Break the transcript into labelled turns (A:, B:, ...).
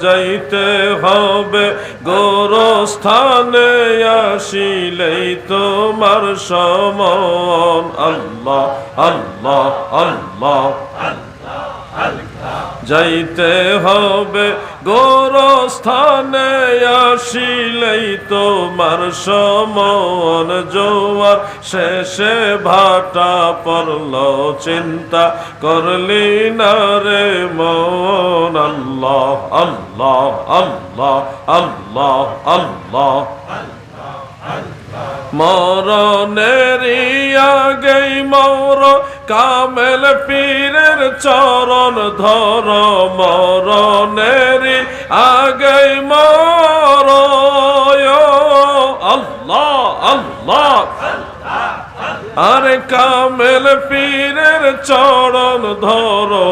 A: যাইতে হবে, গোরস্থানে আসিলেই তোমার সমন। আল্লাহ আল্লাহ আল্লাহ। যাইতে হবে, গোরস্থানে আসিলেই তোমার সমন। জোয়ার শেষে ভাটা পড়ল, চিন্তা করলি না রে মন। আল্লাহ আল্লাহ আল্লাহ আল্লাহ আল্লাহ। মরণের আগেই মর, কামেল পীরের চরণ ধর। মরণের আগেই মর আল্লাহ আল্লাহ। আরে কামেল পীরের চরণ ধরো